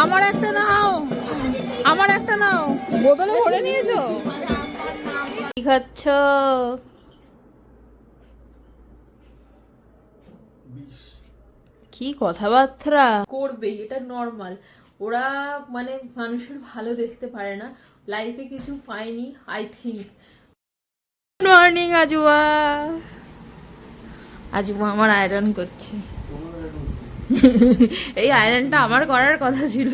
আমার একটা নাও। আমার একটা নাও। বোতলে ভরে নিয়েছো? কি খাচ্ছ? কি কথাবার্তা? করবে এটা নর্মাল ওরা মানে মানুষের ভালো দেখতে পারে না। লাইফে কিছু পায়নি আই থিঙ্ক মর্নিং আজুয়া। আজুয়া আমার আয়রন করছে। এই আয়রনটা আমার করার কথা ছিল।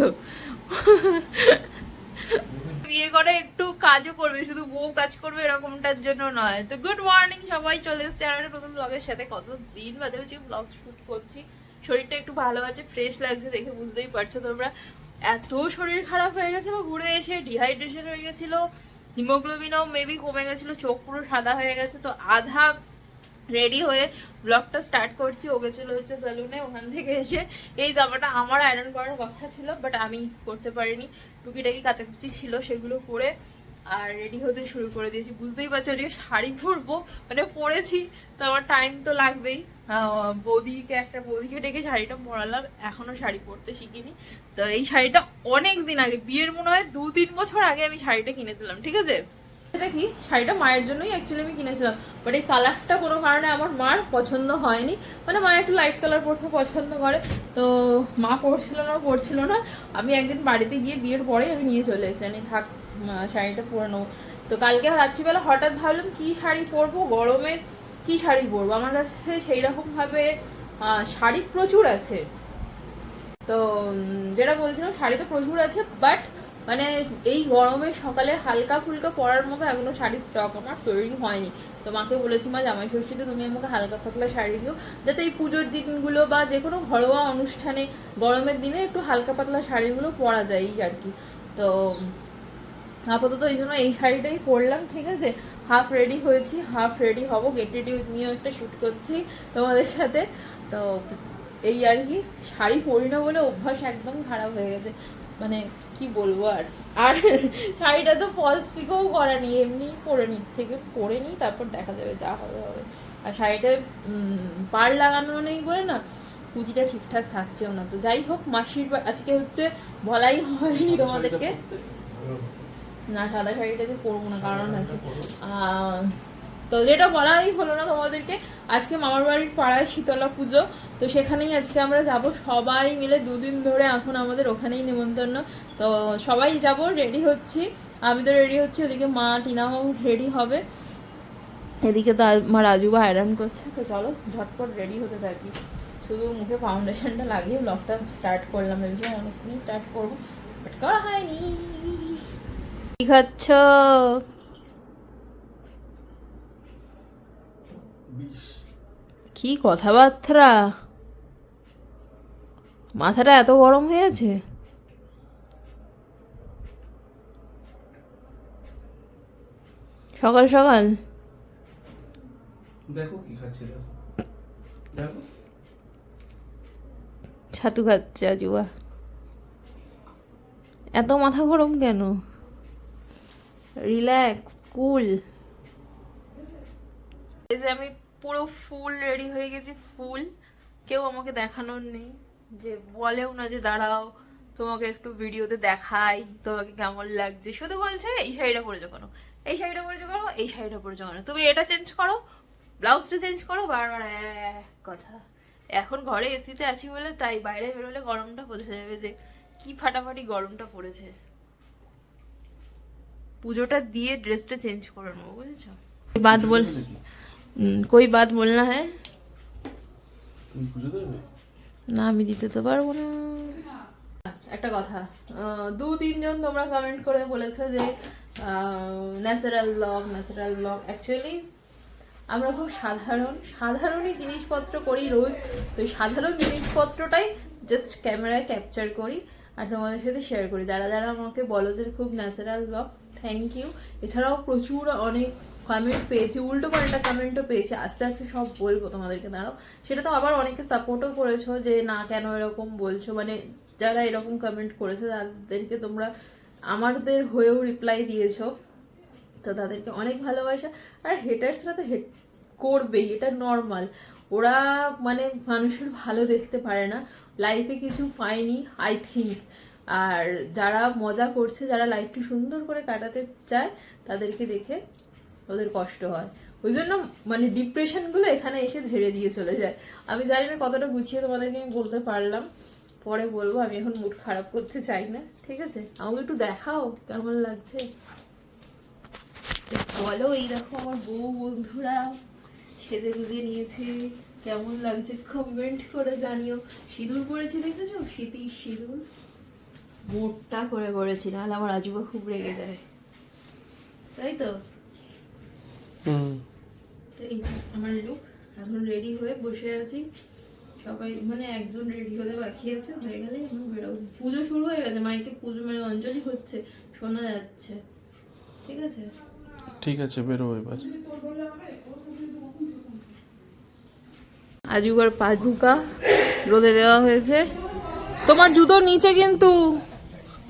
বিয়ে করে একটু কাজও করবে, শুধু বউ কাজ করবে এরকমটার জন্য নয়। তো গুড মর্নিং সবাই, চলে এসেছে আর একটা নতুন ব্লগের সাথে। কত দিন বাদে হচ্ছে ব্লগ শুট করছি। শরীরটা একটু ভালো আছে ফ্রেশ লাগছে দেখে বুঝতেই পারছ তোমরা। এত শরীর খারাপ হয়ে গেছিল, ঘুরে এসে ডিহাইড্রেশন হয়ে গেছিল হিমোগ্লোবিনও মেবি কমে গেছিল, চোখ পুরো সাদা হয়ে গেছে। তো আধা রেডি হয়ে ব্লগটা স্টার্ট করছি। ও গেছিল হচ্ছে সেলুনে ওখান থেকে এসে এই জামাটা আমার আয়রন করার কথা ছিল বাট আমি করতে পারিনি। টুকিটাকি কাচাকুচি ছিল সেগুলো করে আর রেডি হতে শুরু করে দিয়েছি। বুঝতেই পারছ যে শাড়ি পরবো মানে পরেছি, তো আমার টাইম তো লাগবেই। বৌদিকে, একটা বৌদিকে ডেকে শাড়িটা পরালাম, এখনও শাড়ি পরতে শিখিনি। তো এই শাড়িটা অনেক দিন আগে, বিয়ের মনে হয় দু তিন বছর আগে আমি শাড়িটা কিনে দিলাম, ঠিক আছে? দেখি, শাড়িটা মায়ের জন্যই অ্যাকচুয়ালি আমি কিনেছিলাম। বাট এই কালারটা কোনো কারণে আমার মার পছন্দ হয়নি। মানে মা একটু লাইট কালার পরতে পছন্দ করে। তো মা পরছিল না পরছিল না। আমি একদিন বাড়িতে গিয়ে বিয়ের পরেই আমি নিয়ে চলে এসেছি। আমি থাক শাড়িটা পরে নেব। তো কালকে রাত্রিবেলা হঠাৎ ভাবলাম, কি শাড়ি পরবো? গরমে কি শাড়ি পরবো? আমার কাছে সেই রকমভাবে শাড়ি প্রচুর আছে। তো যেটা বলছিলাম, শাড়ি তো প্রচুর আছে বাট মানে এই গরমে সকালে হালকা ফুলকা পরার মতো এখনও শাড়ির স্টক আমার তৈরি হয়নি। তো মাকে বলেছি, মা, জামাই ষষ্ঠীতে তুমি আমাকে হালকা পাতলা শাড়ি দিও। যাতে এই পুজোর দিনগুলো বা যে কোনো ঘরোয়া অনুষ্ঠানে গরমের দিনে একটু হালকা পাতলা শাড়িগুলো পরা যায় আর কি। তো আপাতত এই জন্য এই শাড়িটাই পরলাম, ঠিক আছে? হাফ রেডি হয়েছি হাফ রেডি হব গেট রেডি নিয়েও একটা শ্যুট করছি তোমাদের সাথে। তো এই আর কি, শাড়ি পরি না বলে অভ্যাস একদম খারাপ হয়ে গেছে। মানে কি বলব আর? আর শাড়িটা তো ফলস পিকও করা নি এমনি পরে নিচ্ছে। পরে নিই তারপর দেখা যাবে যা হবে হবে। আর শাড়িটা পার লাগানো নেই বলে না কুচিটা ঠিকঠাক থাকছেও না। তো যাই হোক মাসির আজকে হচ্ছে বলাই হয়নি তোমাদেরকে। না সাদা শাড়িটা যে পরবো না কারণ আছে আহ, তো যেটা বলাই হলো না তোমাদেরকে, আজকে মামার বাড়ির পাড়ায় শীতলা পুজো, তো সেখানেই আজকে আমরা যাব। সবাই মিলে দুদিন ধরে এখন আমাদের ওখানেই নেমন্তন্ন তো সবাই যাব রেডি হচ্ছি। আমি তো রেডি হচ্ছি, ওদিকে মা টিনাও রেডি হবে। এদিকে তো মা রাজুবা আয়রন করছে। তো চলো, ঝটপট রেডি হতে থাকি। শুধু মুখে ফাউন্ডেশনটা লাগিয়ে ব্লগটা স্টার্ট করলাম। ভেবেছিলাম অনেকক্ষণই স্টার্ট করব বাট করা হয়নি। কি খাচ্ছ কি কথাবার্তা? মাথাটা এত গরম হয়ে আছে? সকাল সকাল। দেখো কি খাচ্ছে দেখো। দেখো। ছাতু খাচ্ছে আজুয়া। এত মাথা গরম কেন? রিল্যাক্স কুল এই যে আমি পুরো ফুল রেডি হয়ে গেছি, ফুল। কেউ আমাকে দেখানোর নেই। যে বলেও না যে দাঁড়াও, তোমাকে একটু ভিডিওতে দেখাই, তোমাকে কেমন লাগছে। শুধু বলছে, এই শাড়িটা পরেছো কেন? এই শাড়িটা পরেছো কেন? এই শাড়িটা পরেছো কেন? তুমি এটা চেঞ্জ করো ব্লাউজটা চেঞ্জ করো, বারবার কথা। এখন ঘরে এসিতে আছি বলে, তাই বাইরে বেরোলে গরমটা বোঝা যাবে যে কি ফাটাফাটি গরমটা পড়েছে। পুজোটা দিয়ে ড্রেসটা চেঞ্জ করে নেব, বুঝেছ? বাদ বল। কই বাদ বলনা হ্যাঁ? না আমি দিতে তো পারব না। একটা কথা দু তিনজন তোমরা কমেন্ট করে বলেছে যে natural blog natural blog actually আমরা খুব সাধারণ সাধারণই জিনিসপত্র করি রোজ। তো সাধারণ জিনিসপত্রটাই জাস্ট ক্যামেরায় ক্যাপচার করি আর তোমাদের সাথে শেয়ার করি। যারা যারা আমাকে বলো যে খুব ন্যাচারাল ব্লগ থ্যাংক ইউ এছাড়াও প্রচুর অনেক কমেন্ট পেয়েছি উল্টো পাল্টা কমেন্টও পেয়েছি আস্তে আস্তে সব বলব তোমাদেরকে, দাঁড়াও। সেটা তো আবার অনেকে সাপোর্টও করেছ যে, না, কেন এরকম বলছো? মানে যারা এরকম কমেন্ট করেছে, তাদেরকে তোমরা আমাদের হয়েও রিপ্লাই দিয়েছ। তো তাদেরকে অনেক ভালোবাসা। আর হেটার্সরা তো হেট করবেই, এটা নর্মাল ওরা মানে মানুষের ভালো দেখতে পারে না। লাইফে কিছু পায়নি আই থিঙ্ক আর যারা মজা করছে, যারা লাইফটি সুন্দর করে কাটাতে চায়, তাদেরকে দেখে ওদের কষ্ট হয়। ওই জন্য মানে ডিপ্রেশনগুলো এখানে এসে ঝেড়ে দিয়ে চলে যায়। আমি জানি না কতটা গুছিয়ে তোমাদেরকে আমি বলতে পারলাম। পরে বলব, আমি এখন মুড খারাপ করতে চাই না, ঠিক আছে? আমাকে একটু দেখাও কেমন লাগছে। বলো এই দেখো আমার বউ বন্ধুরা, সেজে গুজে নিয়েছে, কেমন লাগছে কমেন্ট করে জানিও। সিঁদুর পরেছি দেখেছ? শীতির সিঁদুর। মোটটা করে পড়েছি নাহলে আমার আজুবা খুব রেগে যায়। তাই তো? তো এই যে আমার লুক এখন রেডি হয়ে বসে আছি। সবাই মানে একজন রেডি হতে বাকি আছে হয়ে গেলে এখন বেরোবো। পুজো শুরু হয়ে গেছে মাইকে পুজো মানে অঞ্জলি হচ্ছে শোনা যাচ্ছে। ঠিক আছে? ঠিক আছে বেরো এবার। আজুবার পাদুকা রোদে দেওয়া হয়েছে। তোমার জুতোর নিচে কিন্তু।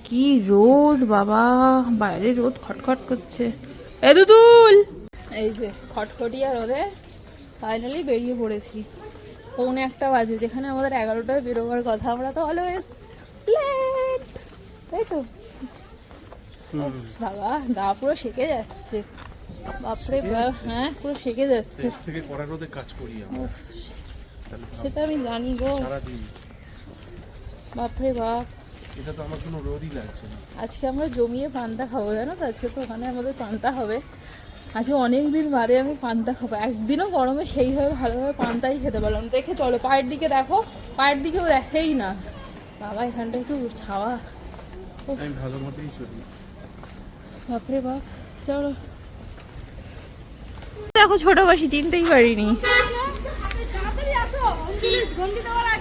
কি রোদ বাবা। বাইরে রোদ খটখট করছে। এ দুতুল! এই যে খটখটিয়া রোদে ফাইনালি বেরিয়ে পড়েছি। পৌনে একটা বাজে যেখানে আমাদের এগারোটায় বেরোবার কথা। আমরা তো অলওয়েজ লেট তাই তো? বাবা গা পুরো সেকে যাচ্ছে। বাপরে বাপ হ্যাঁ পুরো সেকে যাচ্ছে। থেকে কড়া রোদে কাজ করি আমরা। সেটা আমি জানি গো। বাপরে বাপ। এটা তো আমার কোনো রোদই লাগছে না। আজকে আমরা জমিয়ে পান্তা খাব জানো তো? আজকে তো ওখানে আমাদের পান্তা হবে। আজকে অনেক দিন বাদে আমি পান্তা খাব। একদিনও গরমে সেইভাবে ভালোভাবে পান্তাই খেতে পারলাম দেখে চলো পায়ের দিকে দেখো পায়ের দিকেও দেখেই না। বাবা এখানটা একটু ছাওয়া। আমি ভালো মতোই চলি। বাপরে বাপ। চলো। দেখো ছোট বাসি চিনতেই পারিনি।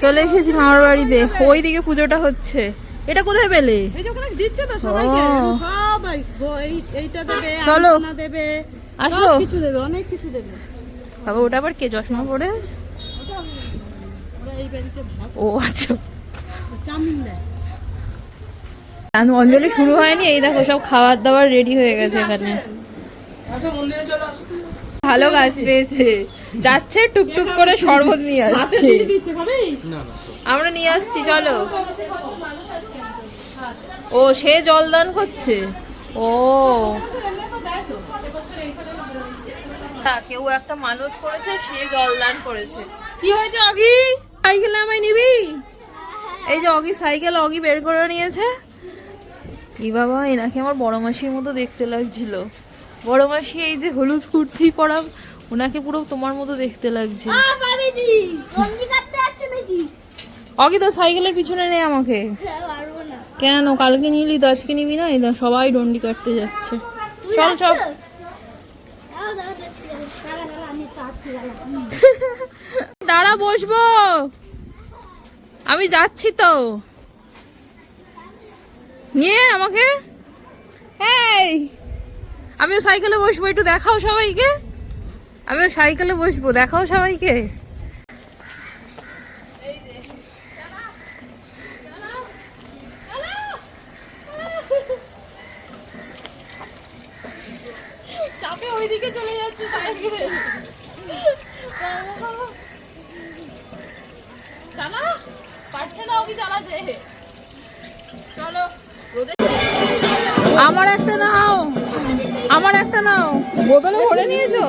চলে এসেছি মামার বাড়িতে। ওই দিকে পুজোটা হচ্ছে। এটা কোথায় পেলে? দিচ্ছে তো সবাইকে। সবাই গো- এইটা দেবে চলো। আসো। কিছু দেবে অনেক কিছু দেবে। বাবা ওটা আবার কে? চশমা পরে? ও আচ্ছা। চাউমিন দেয়। অঞ্জলি শুরু হয়নি এই দেখো সব খাবার দাবার রেডি হয়ে গেছে এখানে। ভালো গাছ পেয়েছে। যাচ্ছে টুকটুক করে শরবত নিয়ে আসছে। দিয়ে দিচ্ছে ভাবি। না না। আমরা নিয়ে আসছি চলো। ও সে জলদান করছে। ও। তা, কেউ একটা মানত করেছে সে জলদান করেছে। কি হয়েছে অগি? সাইকেলে আমায় নিবি? এই যে অগি সাইকেল অগি বের করে নিয়েছে। কি বাবা এনাকে আমার বড় মাসির মতো দেখতে লাগছিল। বড় মাসি এই যে হলুদ কুর্তি পরা ওনাকে পুরো তোমার মতো দেখতে লাগছে। বাবিদি গঞ্জি কাটতে আসছে নাকি? অগি তো সাইকেলের পিছনে নেই আমাকে। কেন কালকে নিলি তো আজকে নিবি না? সবাই ডন্ডি কাটতে যাচ্ছে। চল চল দাও দাও দেখছি কারা কারা আমি কাটতে গেলাম দাঁড়া, বসবো। আমি যাচ্ছি তো। নিয়ে আমাকে। এই, আমিও সাইকেলে বসবো, একটু দেখাও সবাইকে। আমিও সাইকেলে বসবো, দেখাও সবাইকে। চলে যাচ্ছে চালা পারছে না ওকে চালাতে চলো আমার একটা নাও। আমার একটা নাও। বোতলে ভরে নিয়েছো?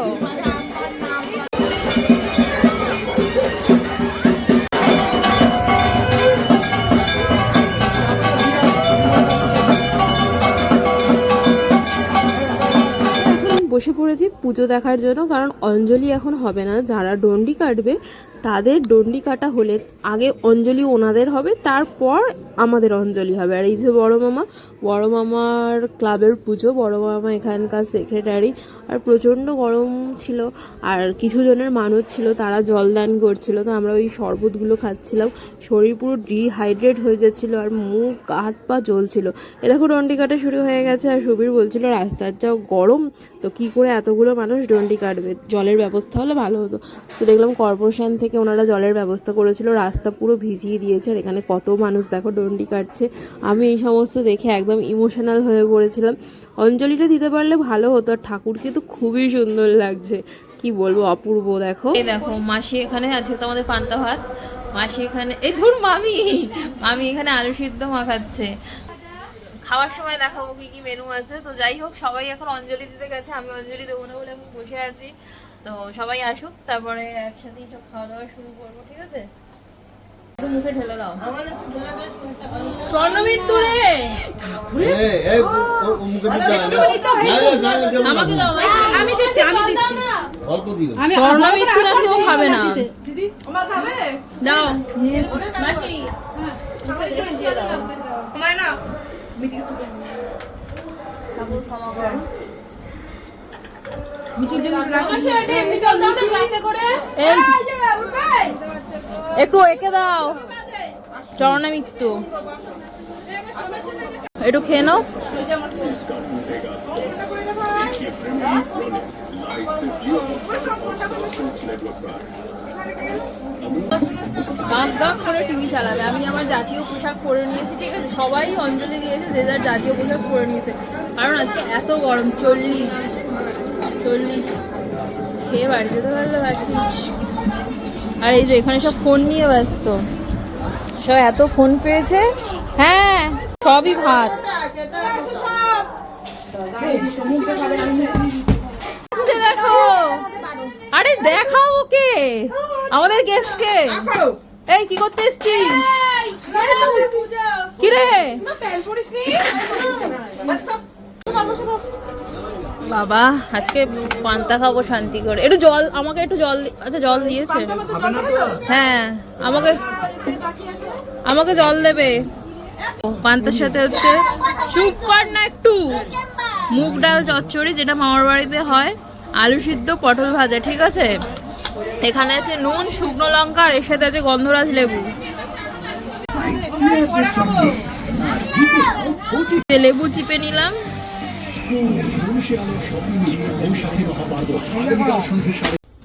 বসে পড়েছি পুজো দেখার জন্য কারণ অঞ্জলি এখন হবে না যারা ডন্ডি কাটবে তাদের ডন্ডি কাটা হলে আগে অঞ্জলি ওনাদের হবে, তারপর আমাদের অঞ্জলি হবে। আর এই যে বড় মামা, বড় মামার ক্লাবের পুজো, বড় মামা এখানকার সেক্রেটারি আর প্রচণ্ড গরম ছিল, আর কিছু জনের মানুষ ছিল, তারা জলদান করছিল, তো আমরা ওই শরবতগুলো খাচ্ছিলাম। শরীর পুরো ডিহাইড্রেট হয়ে যাচ্ছিল, আর মুখ, হাত, পা জ্বলছিল। এ দেখো ডন্ডি কাটা শুরু হয়ে গেছে, আর সুবীর বলছিল, রাস্তার যা গরম, তো কি করে এতগুলো মানুষ ডন্ডি কাটবে? জলের ব্যবস্থা হলে ভালো হতো। তো দেখলাম কর্পোরেশন থেকে ওনারা জলের ব্যবস্থা করেছিল, রাস্তা পুরো ভিজিয়ে দিয়েছে, আর এখানে কত মানুষ দেখো ডন্ডি কাটছে। আমি এই সমস্ত দেখে একদম ইমোশনাল হয়ে পড়েছিলাম। অঞ্জলিটা দিতে পারলে ভালো হতো, আর ঠাকুরকে তো খুবই সুন্দর লাগছে। কি বলব, অপূর্ব দেখো। দেখো, মাসি এখানে আছে তো আমাদের পান্তা ভাত। মাসি এখানে, এই ধর মামি মামি এখানে আলু সিদ্ধ মাখাচ্ছে। খাওয়ার সময় দেখাবো কি কি মেনু আছে। তো যাই হোক, সবাই এখন অঞ্জলি দিতে গেছে, আমি অঞ্জলি দেবো না বলে এখন বসে আছি। তো সবাই আসুক তারপরে একসাথেই সব খাওয়া দাওয়া শুরু করব ঠিক আছে? একটু মুখে ঢেলে দাও। স্বর্ণবিন্দু রে। আমাকে দাও আমি দিচ্ছি আমি দিচ্ছি। অল্প দিও। আমি স্বর্ণমিত্র নাকি খাবে না। দিদি দাও। মাসি, একটু একে দাও। চরণে মৃত্যু। একটু খেয়ে নাও। করে টিভি চালাবে। আমি আমার জাতীয় পোশাক পরে নিয়েছি, ঠিক আছে? সবাই অঞ্জলি দিয়েছে, যে যার জাতীয় পোশাক পরে নিয়েছে। কারণ আজকে এত গরম, চল্লিশ। চল্লিশ। খেয়ে বাড়ি যেতে পারলে পাচ্ছি আর এই যে এখানে সব ফোন নিয়ে ব্যস্ত। সব এত ফোন পেয়েছে? হ্যাঁ সবই ভাত। দেখো। আরে দেখাও ওকে। আমাদের গেস্টকে এই কি করতে এসছিস? কি রে বাবা আজকে পান্তা খাব শান্তি করে। একটু জল আমাকে একটু জল আচ্ছা জল দিয়েছে। হ্যাঁ আমাকে আমাকে জল দেবে। পান্তার সাথে হচ্ছে চুপ কর না একটু। মুগ ডাল চচ্চড়ি যেটা মামার বাড়িতে হয়। আলু সিদ্ধ পটল ভাজা ঠিক আছে? এখানে আছে নুন শুকনো লঙ্কা আর এর সাথে আছে গন্ধরাজ লেবু। লেবু চিপে নিলাম।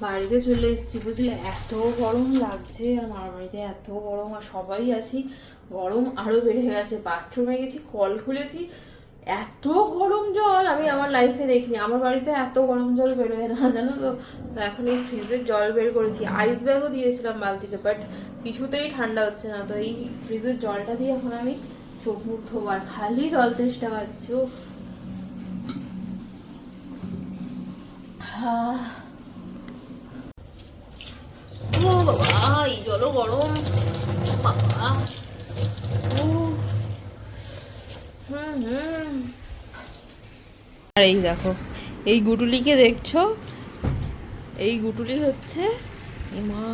বাড়িতে চলে এসেছি, বুঝলে? এত গরম লাগছে আর মামার বাড়িতে এত গরম আর সবাই আছি। গরম আরও বেড়ে গেছে। বাথরুমে গেছি, কল খুলেছি। এত গরম জল আমি আমার লাইফে দেখিনি। আমার বাড়িতে এত গরম জল বেরোয় না, জানো তো? তো এখন এই ফ্রিজের জল বের করেছি। আইস ব্যাগও দিয়েছিলাম বালতিতে বাট কিছুতেই ঠান্ডা হচ্ছে না। তো এই ফ্রিজের জলটা দিয়ে এখন আমি চোখ মুখ ধোবার খালি জল চেষ্টা পাচ্ছি উফ। আহ। ও বাবা এই জলও গরম বাবা আর এই দেখো, এই গুটুলিকে দেখছ? এই গুটুলি হচ্ছে মা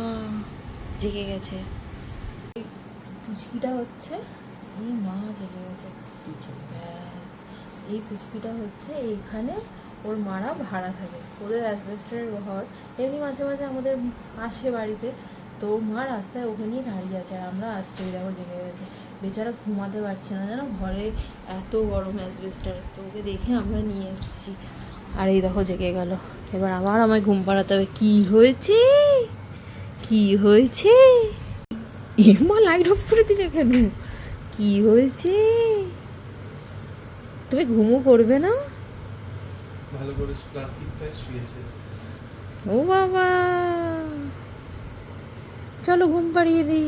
জেগে গেছে। পুচকিটা হচ্ছে, এই মা জেগে গেছে। এই পুচকিটা হচ্ছে এইখানে ওর মারা ভাড়া থাকে। ওদের অ্যাসবেস্টারের ঘর। এমনি মাঝে মাঝে আমাদের আসে বাড়িতে। তো ওর মা রাস্তায় ওখানেই দাঁড়িয়ে আছে আর আমরা আসছি দেখো জেগে গেছে। বেচারা ঘুমাতে পারছে না জানো? ঘরে এত গরম অ্যাসবেস্টার তো ওকে দেখে আমরা নিয়ে এসেছি। আর এই দেখো জেগে গেল। এবার আবার আমায় ঘুম পাড়াতে হবে। কী হয়েছে? কি হয়েছে? এমা লাইট অফ করে দিলে কেন? কি হয়েছে? তুমি ঘুমও করবে না? ভালো করে শুয়েছে। ও বাবা! চলো ঘুম পাড়িয়ে দিই।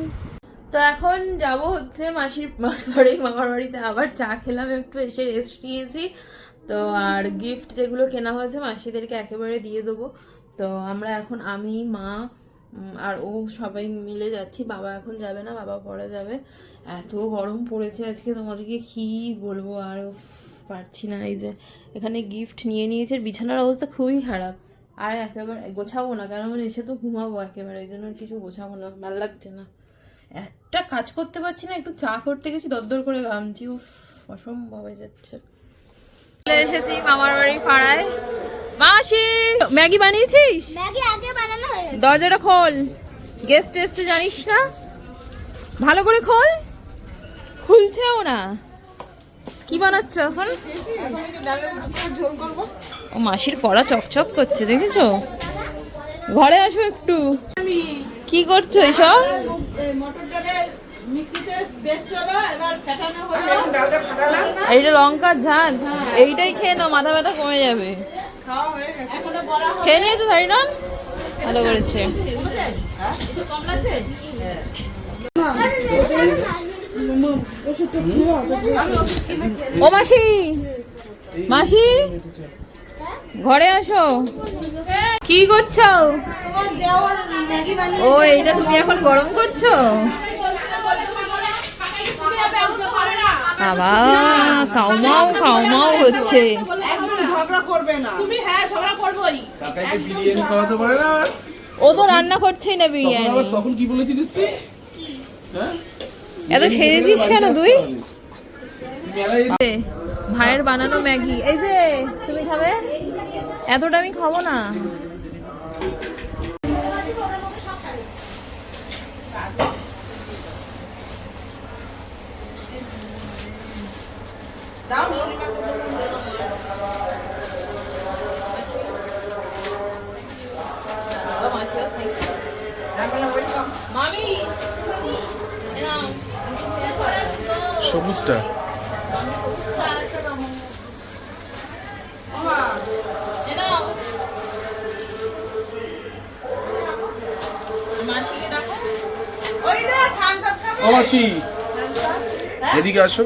তো এখন যাব হচ্ছে মাসির সরি মামার বাড়িতে। আবার চা খেলাম একটু এসে রেস্ট নিয়েছি। তো আর গিফট যেগুলো কেনা হয়েছে মাসিদেরকে একেবারে দিয়ে দেবো। তো আমরা এখন আমি মা আর ও সবাই মিলে যাচ্ছি। বাবা এখন যাবে না বাবা পরে যাবে। এত গরম পড়েছে আজকে তোমাদেরকে কি বলব? আর পারছি না। এই যে এখানে গিফট নিয়ে নিয়েছে। বিছানার অবস্থা খুবই খারাপ। আর একেবারে গোছাবো না কারণ এসে তো ঘুমাবো একেবারে। এই জন্য কিছু গোছাবো না ভালো লাগছে না। একটা কাজ করতে পারছি না একটু চা করতে গেছি দরদর করে ঘামছি। উফ অসম্ভব হয়ে যাচ্ছে। চলে এসেছি মামার বাড়ি পাড়ায়। মাসি ম্যাগি বানিয়েছিস? ম্যাগি আগে বানানো হয়ে দরজাটা খোল। গেস্ট এসছে জানিস না? ভালো করে খোল। খুলছেও না। কি বানাচ্ছ এখন? ও মাসির কড়া চকচক করছে, দেখেছ? ঘরে আসো একটু। কি করছ হলো এইটা লঙ্কার ঝাঁঝ এইটাই খেয়ে নাও, মাথা ব্যথা কমে যাবে। খেয়ে নিয়েছো তাই না ভালো করেছে। ও মাসি। মাসি? ঘরে আসো। কি করছ? ও, এইটা তুমি এখন গরম করছ? বাবা খাওমাও খাওমাও হচ্ছে। ও তো রান্না করছেই না বিরিয়ানি। তখন কি বলেছিলিস তুই? হ্যাঁ? এত সেজেছিস কেন তুই? ভাইয়ের বানানো ম্যাগি। এই যে তুমি খাবে? এতটা আমি খাব না। মামি সবুজটা মাসি এদিকে আসো।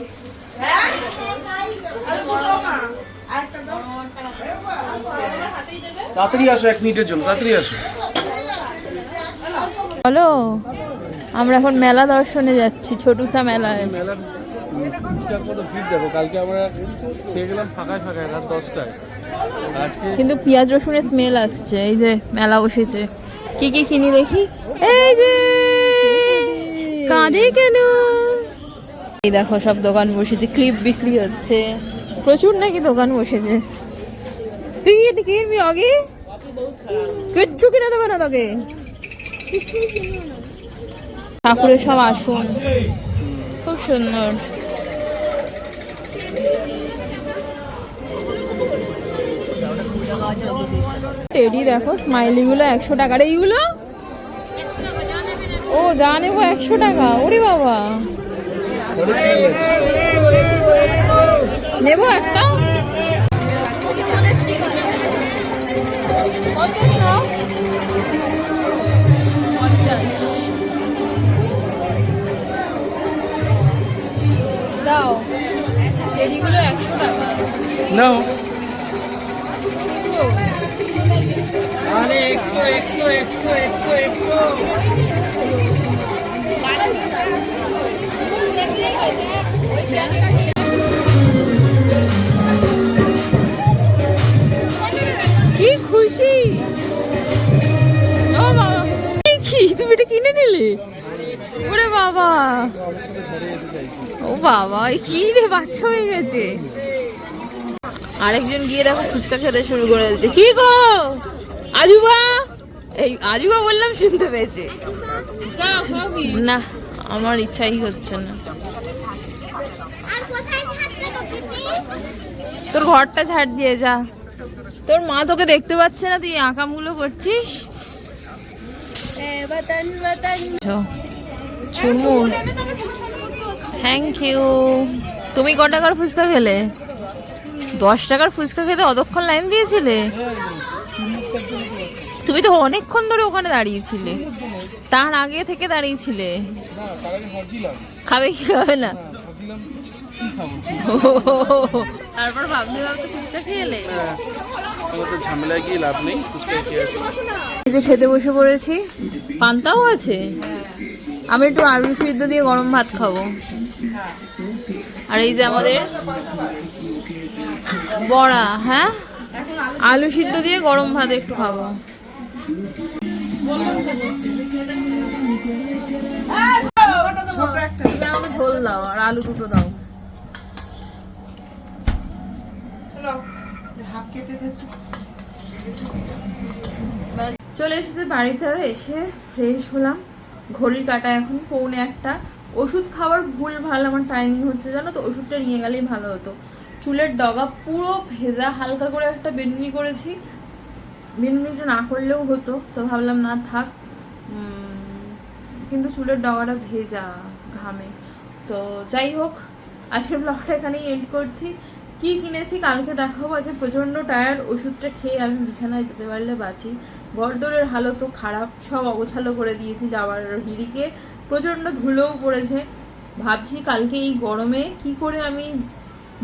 তাড়াতাড়ি আসো এক মিনিটের জন্য তাড়াতাড়ি আসো। বলো। আমরা এখন মেলা দর্শনে যাচ্ছি ছোটুসা মেলায়। কিন্তু পেঁয়াজ রসুনের স্মেল আসছে এই যে মেলা বসেছে। কি কি কিনি দেখি? এই যে কাঁদে কেন? এই দেখো সব দোকান বসেছে ক্লিপ বিক্রি হচ্ছে। প্রচুর নাকি দোকান বসেছে। তুই কি কিনবি আগে কিচ্ছু কিনে দেবে না তোকে। ঠাকুরের সব আসুন। খুব সুন্দর। টেডি দেখো স্মাইলি গুলো একশো টাকার। এইগুলো? ও, যা নেব একশো টাকা। ওরে বাবা। নেব একটা? পঞ্চাশ টেডিগুলো একশো টাকা নাও আরে একশো একশো একশো একশো একশো কি বাবা কি রে বাচ্চা হয়ে গেছে। আরেকজন গিয়ে দেখো ফুচকা খেতে শুরু করে দিচ্ছে কি গো? আজুবা? এই আজুবা বললাম শুনতে পেয়েছে। না আমার ইচ্ছাই হচ্ছে না। তোর ঘরটা ছাড় দিয়ে যা। তোর মা তোকে দেখতে পাচ্ছে না তুই আঁকামগুলো করছিস? চুমু। থ্যাংক ইউ তুমি ক টাকার ফুচকা খেলে? দশ টাকার ফুচকা খেতে অতক্ষণ লাইন দিয়েছিলে? তুমি তো অনেকক্ষণ ধরে ওখানে দাঁড়িয়েছিলে। তার আগে থেকে দাঁড়িয়েছিলে। না তার আগে ভাবছিলাম খাবে কি খাবে না? তারপর ভাবতে ভাবতে ফুচকা গিয়ে লাভ নেই এই যে খেতে বসে পড়েছি। পান্তাও আছে? আমি একটু আলু সিদ্ধ দিয়ে গরম ভাত খাব। আর এই যে আমাদের বড়া হ্যাঁ? আলু সিদ্ধ দিয়ে গরম ভাত একটু খাব। ঝোল দাও আর আলু দুটো দাও চলে এসেছে বাড়িতে এসে ফ্রেশ হলাম। ঘড়ির কাটা এখন, পৌনে একটা। ওষুধ খাওয়ার ভুল ভালো, আমার টাইমিং হচ্ছে, জানো তো? ওষুধটা নিয়ে গেলেই ভালো হতো। চুলের ডগা পুরো ভেজা, হালকা করে একটা বেনুনি করেছি। বেনুনিটা না করলেও হতো, তো ভাবলাম না থাক। কিন্তু চুলের ডগাটা ভেজা ঘামে। তো যাই হোক আজকের ব্লগটা এখানেই এন্ড করছি। কি কিনেছি কালকে দেখাবো। আজকে প্রচণ্ড টায়ার্ড ওষুধটা খেয়ে আমি বিছানায় যেতে পারলে বাঁচি। বরদরের হালতও খারাপ, সব অগোছালো করে দিয়েছি যাওয়ার হিড়িকে। প্রচণ্ড ধুলোও পড়েছে। ভাবছি কালকে এই গরমে কি করে আমি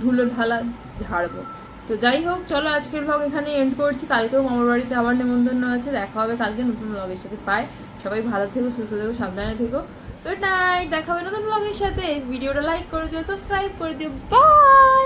ধুলো ঢালা ঝাড়বো। তো যাই হোক, চলো আজকের ব্লগ এখানে এন্ড করছি। কালকেও মামার বাড়িতে আবার নেমন্তন্ন আছে। দেখা হবে কালকে নতুন ব্লগের সাথে। পাই সবাই ভালো থেকো, সুস্থ থেকো, সাবধানে থেকো। তো নাইট দেখা হবে নতুন ব্লগের সাথে। ভিডিওটা লাইক করে দিও সাবস্ক্রাইব করে দিও। বাই